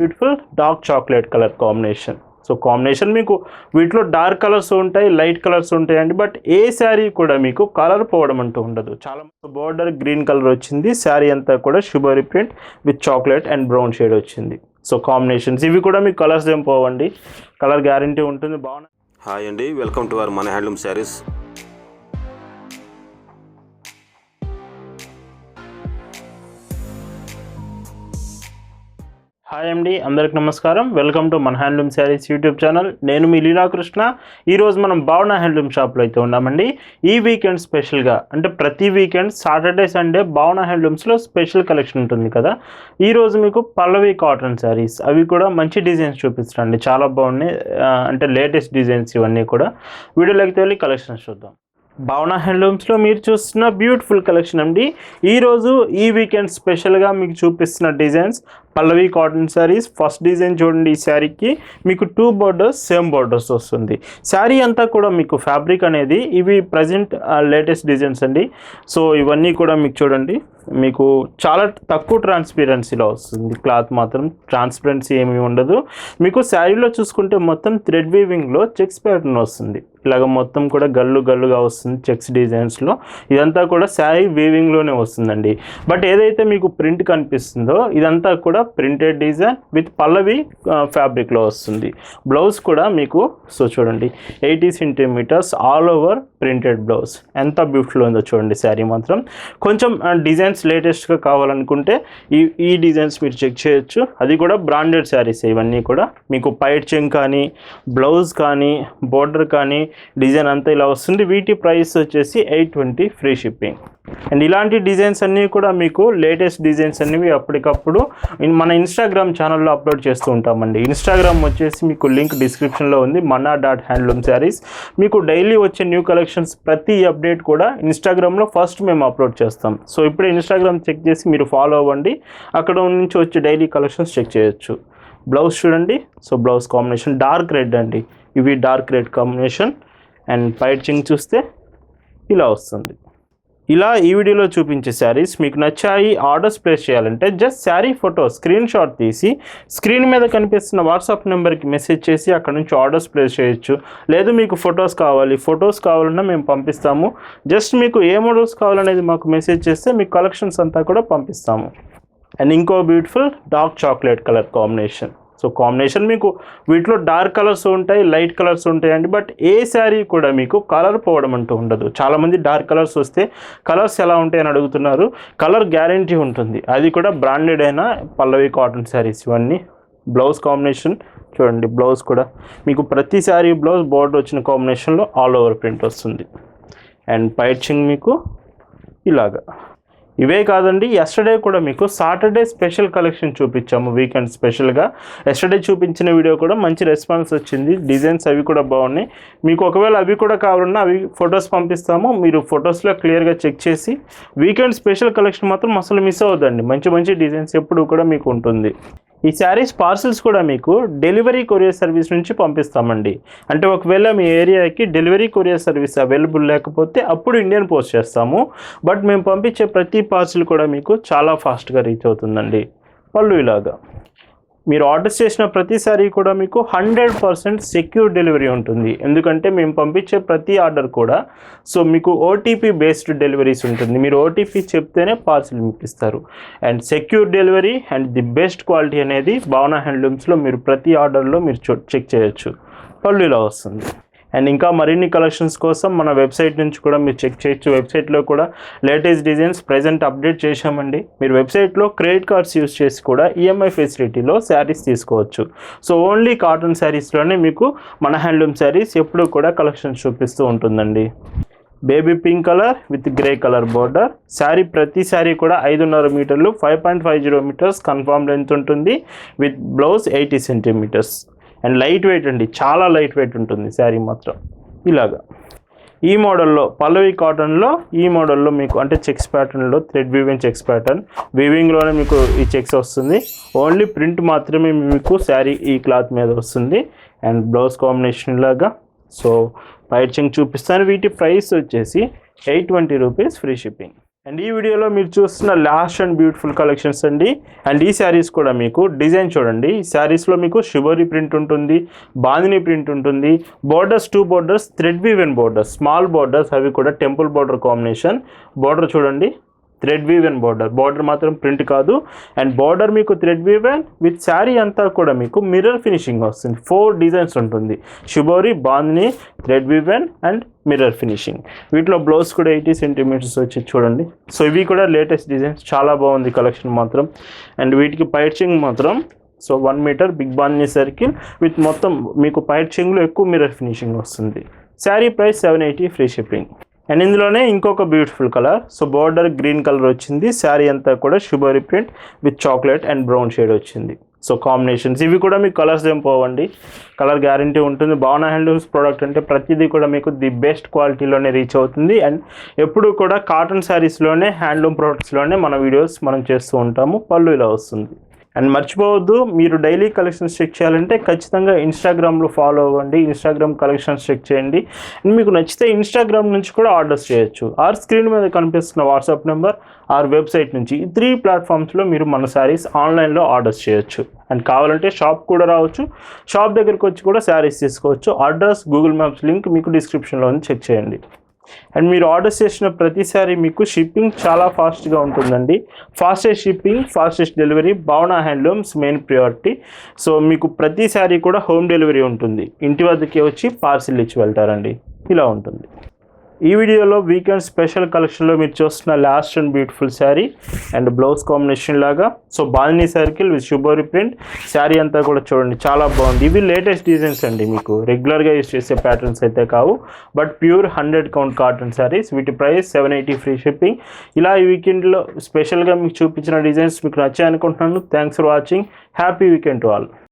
Beautiful dark chocolate colour combination so combination మీకు వీటిలో dark colours ఉంటాయి లైట్ కలర్స్ ఉంటాయండి. బట్ ఏ శారీ కూడా మీకు కలర్ పోవడం అంటూ ఉండదు. చాలా బోర్డర్ గ్రీన్ కలర్ వచ్చింది. శారీ అంతా కూడా shibori print with chocolate and brown shade వచ్చింది. సో కాంబినేషన్స్ ఇవి కూడా మీకు కలర్స్ ఏం పోవండి. కలర్ గ్యారంటీ ఉంటుంది. బాగున్నాయి హాయ్ అండి వెల్కమ్ టు అవర్ మన హ్యాండ్లూమ్ శారీస్ హాయ్ అండి అందరికి నమస్కారం. వెల్కమ్ టు మన హ్యాండ్లూమ్ శారీస్ యూట్యూబ్ ఛానల్ నేను మీ లీలాకృష్ణ. ఈరోజు మనం భావన హ్యాండ్లూమ్ షాప్లో అయితే ఉన్నామండి. ఈ వీకెండ్ స్పెషల్గా అంటే ప్రతి వీకెండ్ సాటర్డే సండే భావన హ్యాండ్లూమ్స్లో స్పెషల్ కలెక్షన్ ఉంటుంది కదా. ఈరోజు మీకు పల్లవి కాటన్ శారీస్ అవి కూడా మంచి డిజైన్స్ చూపిస్తారండి. చాలా బాగున్నాయి. అంటే లేటెస్ట్ డిజైన్స్ ఇవన్నీ కూడా. వీడియోలోకి వెళ్ళి కలెక్షన్స్ చూద్దాం. భావన హ్యాండ్లూమ్స్లో మీరు చూస్తున్న బ్యూటిఫుల్ కలెక్షన్ అండి. ఈరోజు ఈ వీకెండ్ స్పెషల్గా మీకు చూపిస్తున్న designs Pallavi cotton saris first design చూడండి ఈ శారీకి మీకు టూ బోర్డర్స్ సేమ్ బోర్డర్స్ వస్తుంది. శారీ అంతా కూడా మీకు ఫ్యాబ్రిక్ అనేది ఇవి ప్రజెంట్ లేటెస్ట్ డిజైన్స్ అండి. సో ఇవన్నీ కూడా మీకు చూడండి. మీకు చాలా తక్కువ ట్రాన్స్పీరెన్సీలో వస్తుంది. క్లాత్ మాత్రం ట్రాన్స్పరెన్సీ ఏమీ ఉండదు. మీకు శారీలో చూసుకుంటే మొత్తం థ్రెడ్ వీవింగ్లో చెక్స్ ప్యాటర్న్ వస్తుంది. ఇలాగ మొత్తం కూడా గల్లు గల్లుగా వస్తుంది చెక్స్ డిజైన్స్లో ఇదంతా కూడా శారీ వీవింగ్లోనే వస్తుందండి. బట్ ఏదైతే మీకు ప్రింట్ కనిపిస్తుందో ఇదంతా కూడా ప్రింటెడ్ డిజైన్ విత్ పల్లవి ఫ్యాబ్రిక్లో వస్తుంది. బ్లౌజ్ కూడా మీకు సో చూడండి eighty centimetres all over printed blouse ఎంత బ్యూటిఫుల్ ఉందో చూడండి శారీ మాత్రం. కొంచెం డిజైన్స్ లేటెస్ట్గా కావాలనుకుంటే ఈ ఈ డిజైన్స్ మీరు చెక్ చేయొచ్చు. అది కూడా బ్రాండెడ్ శారీస్ ఇవన్నీ కూడా. మీకు పైట్ చెంగ్ కానీ బ్లౌజ్ కానీ బోర్డర్ కానీ డిజైన్ అంతా ఇలా వస్తుంది. వీటి ప్రైస్ వచ్చేసి eight twenty free shipping. And ఇలాంటి డిజైన్స్ అన్నీ కూడా మీకు లేటెస్ట్ డిజైన్స్ అనేవి అప్పటికప్పుడు మన ఇన్స్టాగ్రామ్ ఛానల్లో అప్లోడ్ చేస్తూ ఉంటామండి. ఇన్స్టాగ్రామ్ వచ్చేసి మీకు లింక్ డిస్క్రిప్షన్లో ఉంది. మన్నా డాట్ హ్యాండ్లూమ్ శారీస్ మీకు డైలీ వచ్చే న్యూ కలెక్షన్స్ ప్రతి అప్డేట్ కూడా ఇన్స్టాగ్రామ్లో ఫస్ట్ మేము అప్లోడ్ చేస్తాం. సో ఇప్పుడే ఇన్స్టాగ్రామ్ చెక్ చేసి మీరు ఫాలో అవ్వండి. అక్కడ నుంచి వచ్చే డైలీ కలెక్షన్స్ చెక్ చేయొచ్చు. బ్లౌజ్ చూడండి. So blouse combination dark red అండి. ఇవి డార్క్ రెడ్ కాంబినేషన్ అండ్ పైట్ చింగ్ చూస్తే ఇలా వస్తుంది. ఇలా ఈ వీడియోలో చూపించే శారీస్ మీకు నచ్చాయి ఆర్డర్స్ ప్లేస్ చేయాలంటే just sari photo screenshot తీసి స్క్రీన్ మీద కనిపిస్తున్న వాట్సాప్ నెంబర్కి మెసేజ్ చేసి అక్కడ నుంచి ఆర్డర్స్ ప్లేస్ చేయొచ్చు. లేదు మీకు ఫొటోస్ కావాలి ఫొటోస్ కావాలన్నా మేము పంపిస్తాము. జస్ట్ మీకు ఏ మోడల్స్ కావాలనేది మాకు మెసేజ్ చేస్తే మీకు కలెక్షన్స్ అంతా కూడా పంపిస్తాము. అండ్ ఇంకో beautiful dark chocolate colour combination. So combination మీకు వీటిలో డార్క్ కలర్స్ ఉంటాయి లైట్ కలర్స్ ఉంటాయండి. బట్ ఏ శారీ కూడా మీకు కలర్ పోవడం అంటూ ఉండదు. చాలామంది డార్క్ కలర్స్ వస్తే కలర్స్ ఎలా ఉంటాయని అడుగుతున్నారు. కలర్ గ్యారంటీ ఉంటుంది. అది కూడా బ్రాండెడ్ అయిన పల్లవి కాటన్ శారీస్ ఇవన్నీ. బ్లౌజ్ కాంబినేషన్ చూడండి బ్లౌజ్ కూడా. మీకు ప్రతి శారీ బ్లౌజ్ బోర్డర్ వచ్చిన కాంబినేషన్లో ఆల్ ఓవర్ ప్రింట్ వస్తుంది. అండ్ పైచింగ్ మీకు ఇలాగా. ఇవే కాదండి ఎస్టర్డే కూడా మీకు సాటర్డే స్పెషల్ కలెక్షన్ చూపించాము వీకెండ్ స్పెషల్గా ఎస్టర్డే చూపించిన వీడియో కూడా మంచి రెస్పాన్స్ వచ్చింది డిజైన్స్ అవి కూడా బాగున్నాయి. మీకు ఒకవేళ అవి కూడా కావాలన్నా అవి ఫొటోస్ పంపిస్తాము మీరు ఫొటోస్లో క్లియర్గా చెక్ చేసి వీకెండ్ స్పెషల్ కలెక్షన్ మాత్రం అసలు మిస్ అవ్వద్దండి. మంచి మంచి డిజైన్స్ ఎప్పుడు కూడా మీకు ఉంటుంది. ఈ శారీస్ పార్సిల్స్ కూడా మీకు డెలివరీ కొరియర్ సర్వీస్ నుంచి పంపిస్తామండి. అంటే ఒకవేళ మీ ఏరియాకి డెలివరీ కొరియర్ సర్వీస్ అవైలబుల్ లేకపోతే అప్పుడు ఇండియన్ పోస్ట్ చేస్తాము. బట్ మేము పంపించే ప్రతి పార్సిల్ కూడా మీకు చాలా ఫాస్ట్గా రీచ్ అవుతుందండి. పళ్ళు ఇలాగా. మీరు ఆర్డర్ చేసిన ప్రతిసారి కూడా మీకు హండ్రెడ్ పర్సెంట్ సెక్యూర్ డెలివరీ ఉంటుంది. ఎందుకంటే మేము పంపించే ప్రతి ఆర్డర్ కూడా సో మీకు ఓటీపీ బేస్డ్ డెలివరీస్ ఉంటుంది. మీరు ఓటీపీ చెప్తేనే పార్సిల్ మీకు ఇస్తారు. And secure delivery and the best quality అనేది భావన హ్యాండ్లూమ్స్లో మీరు ప్రతి ఆర్డర్లో మీరు చెక్ చేయొచ్చు. పళ్ళు ఇలా వస్తుంది. అండ్ ఇంకా మరిన్ని కలెక్షన్స్ కోసం మన వెబ్సైట్ నుంచి కూడా మీరు చెక్ చేయొచ్చు. వెబ్సైట్లో కూడా లేటెస్ట్ డిజైన్స్ ప్రజెంట్ అప్డేట్ చేశామండి. మీరు వెబ్సైట్లో క్రెడిట్ కార్డ్స్ యూస్ చేసి కూడా ఈఎంఐ ఫెసిలిటీలో శారీస్ తీసుకోవచ్చు. సో ఓన్లీ కాటన్ శారీస్లోనే మీకు మన హ్యాండ్లూమ్ శారీస్ ఎప్పుడూ కూడా కలెక్షన్స్ చూపిస్తూ ఉంటుందండి. Baby pink colour with grey colour border sari ప్రతి శారీ కూడా ఐదున్నర మీటర్లు five point five zero metres confirm length ఉంటుంది. With blouse eighty centimetres and light weight అండి చాలా లైట్ వెయిట్ ఉంటుంది శారీ మాత్రం. ఇలాగా. ఈ మోడల్లో పల్లవి కాటన్లో ఈ మోడల్లో మీకు అంటే చెక్స్ ప్యాటర్న్లో థ్రెడ్ వీవింగ్ చెక్స్ ప్యాటర్న్. వీవింగ్లోనే మీకు ఈ చెక్స్ వస్తుంది. ఓన్లీ ప్రింట్ మాత్రమే మీకు శారీ ఈ క్లాత్ మీద వస్తుంది. అండ్ బ్లౌజ్ కాంబినేషన్ లాగా. సో పైచింగ్ చూపిస్తాను. వీటి ప్రైస్ వచ్చేసి eight twenty rupees free shipping. And ఈ వీడియోలో మీరు చూస్తున్న లాస్ట్ అండ్ బ్యూటిఫుల్ కలెక్షన్స్ అండి. అండ్ ఈ శారీస్ కూడా మీకు డిజైన్ చూడండి. ఈ శారీస్లో మీకు షిబోరి ప్రింట్ ఉంటుంది బాందిని ప్రింట్ ఉంటుంది borders two borders thread woven borders small borders అవి కూడా టెంపుల్ బోర్డర్ కాంబినేషన్ బోర్డర్ చూడండి. Thread woven border. బార్డర్ మాత్రం ప్రింట్ కాదు. అండ్ బార్డర్ మీకు థ్రెడ్ వీవెన్ విత్ శారీ అంతా కూడా మీకు మిర్రర్ ఫినిషింగ్ వస్తుంది. ఫోర్ డిజైన్స్ ఉంటుంది. Shibori bandhani thread woven and mirror finishing. వీటిలో బ్లౌజ్ కూడా ఎయిటీ సెంటీమీటర్స్ వచ్చి చూడండి. సో ఇవి కూడా లేటెస్ట్ డిజైన్స్. చాలా బాగుంది కలెక్షన్ మాత్రం. అండ్ వీటికి పైచింగ్ మాత్రం so one metre big bandhani circle with మొత్తం మీకు పైచింగ్లో ఎక్కువ మిర్రర్ ఫినిషింగ్ వస్తుంది. Sari price seven eighty free shipping. And ఇందులోనే ఇంకొక beautiful colour so border green colour వచ్చింది. శారీ అంతా కూడా shibori print with chocolate and brown shade వచ్చింది. సో కాంబినేషన్స్ ఇవి కూడా మీకు కలర్స్ ఏం పోవండి. కలర్ గ్యారంటీ ఉంటుంది. భావన హ్యాండ్లూమ్స్ ప్రోడక్ట్ అంటే ప్రతిదీ కూడా మీకు ది బెస్ట్ క్వాలిటీలోనే రీచ్ అవుతుంది. అండ్ ఎప్పుడు కూడా కాటన్ శారీస్లోనే హ్యాండ్లూమ్ ప్రోడక్ట్స్లోనే మన వీడియోస్ మనం చేస్తూ ఉంటాము. పళ్ళు ఇలా వస్తుంది. అండ్ మర్చిపోవద్దు మీరు డైలీ కలెక్షన్స్ చెక్ చేయాలంటే ఖచ్చితంగా ఇన్స్టాగ్రామ్లో ఫాలో అవ్వండి ఇన్స్టాగ్రామ్ కలెక్షన్స్ చెక్ చేయండి. అండ్ మీకు నచ్చితే ఇన్స్టాగ్రామ్ నుంచి కూడా ఆర్డర్స్ చేయొచ్చు. ఆర్ స్క్రీన్ మీద కనిపిస్తున్న వాట్సాప్ నెంబర్ ఆర్ వెబ్సైట్ నుంచి ఈ త్రీ ప్లాట్ఫామ్స్లో మీరు మన శారీస్ ఆన్లైన్లో ఆర్డర్స్ చేయొచ్చు. అండ్ కావాలంటే షాప్ కూడా రావచ్చు. షాప్ దగ్గరికి వచ్చి కూడా శారీస్ తీసుకోవచ్చు. అడ్రస్ గూగుల్ మ్యాప్స్ లింక్ మీకు డిస్క్రిప్షన్లో చెక్ చేయండి. అండ్ మీరు ఆర్డర్ చేసిన ప్రతిసారి మీకు షిప్పింగ్ చాలా ఫాస్ట్గా ఉంటుందండి. Fastest shipping fastest delivery Bhavana handlooms main priority so మీకు ప్రతిసారి కూడా హోమ్ డెలివరీ ఉంటుంది. ఇంటి వద్దకే వచ్చి పార్సిల్ ఇచ్చి వెళ్తారండి. ఇలా ఉంటుంది. ఈ వీడియోలో వీకెండ్ స్పెషల్ కలెక్షన్లో మీరు చూస్తున్న last and beautiful sari and blouse combination లాగా. So బాలినీ circle with shibori print sari అంతా కూడా చూడండి చాలా బాగుంది. ఇవి లేటెస్ట్ డిజైన్స్ అండి మీకు. రెగ్యులర్గా యూస్ చేసే ప్యాటర్న్స్ అయితే కావు. But pure hundred count cotton saris వీటి price seven eighty free shipping ఇలా ఈ వీకెండ్లో స్పెషల్గా మీకు చూపించిన డిజైన్స్ మీకు నచ్చాయనుకుంటున్నాను thanks for watching happy weekend to all